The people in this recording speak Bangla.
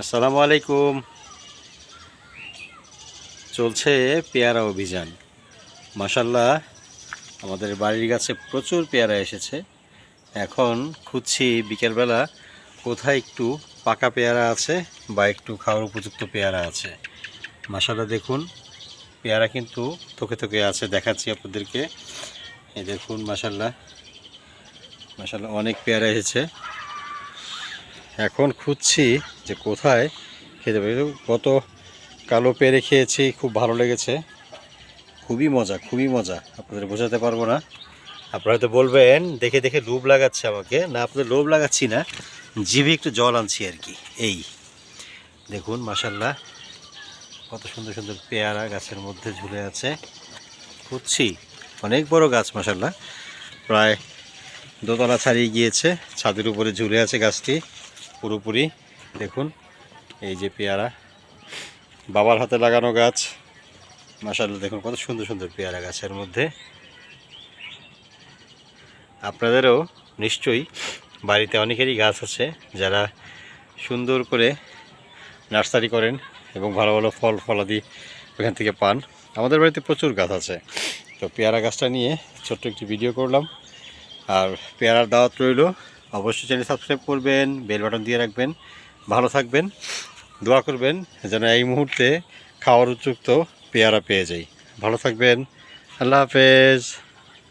আসসালামু আলাইকুম। চলছে পেয়ারা অভিযান। মাসাল্লাহ আমাদের বাড়ির কাছে প্রচুর পেয়ারা এসেছে। এখন খুঁজছি বিকেলবেলা কোথায় একটু পাকা পেয়ারা আছে বা একটু খাওয়ার উপযুক্ত পেয়ারা আছে। মাসাল্লাহ দেখুন, পেয়ারা কিন্তু থোকে থোকে আছে, দেখাচ্ছি আপনাদেরকে। এই দেখুন মাসাল্লাহ মাসাল্লাহ অনেক পেয়ারা এসেছে। এখন খুঁজছি যে কোথায় খেতে পারি। কত কালো পেরে খেয়েছি, খুব ভালো লেগেছে। খুবই মজা খুবই মজা। আপনাদের বোঝাতে পারব না। আপনারা হয়তো বলবেন, দেখে দেখে লোভ লাগাচ্ছে আমাকে। না, আপনাদের লোভ লাগাচ্ছি না। জিভে একটু জল আনছি আর কি। এই, দেখুন মাসাল্লাহ কত সুন্দর সুন্দর পেয়ারা গাছের মধ্যে ঝুলে আছে। খুঁজছি। অনেক বড় গাছ মাসাল্লাহ প্রায় দোতলা ছাড়িয়ে গিয়েছে। ছাদের উপরে ঝুলে আছে গাছটি। পুরোপুরি। দেখুন, এই যে পেয়ারা। বাবার হাতে লাগানো গাছ। মাসাল্লাহ দেখুন কত সুন্দর সুন্দর পেয়ারা গাছের মধ্যে। আপনাদেরও নিশ্চয়ই বাড়িতে অনেকেরই গাছ আছে, যারা সুন্দর করে নার্সারি করেন এবং ভালো ভালো ফল ফলাদি ওখান থেকে পান। আমাদের বাড়িতে প্রচুর গাছ আছে। তো পেয়ারা গাছটা নিয়ে ছোট্ট একটি ভিডিও করলাম। আর পেয়ারার দাওয়াত রইল অবশ্যই চ্যানেল সাবস্ক্রাইব করবেন বেল বাটন দিয়ে রাখবেন। ভালো থাকবেন, দোয়া করবেন যেন এই মুহূর্তে খাওয়ার উপযুক্ত পেয়ারা পেয়ে যাই। ভালো থাকবেন, আল্লাহ হাফেজ।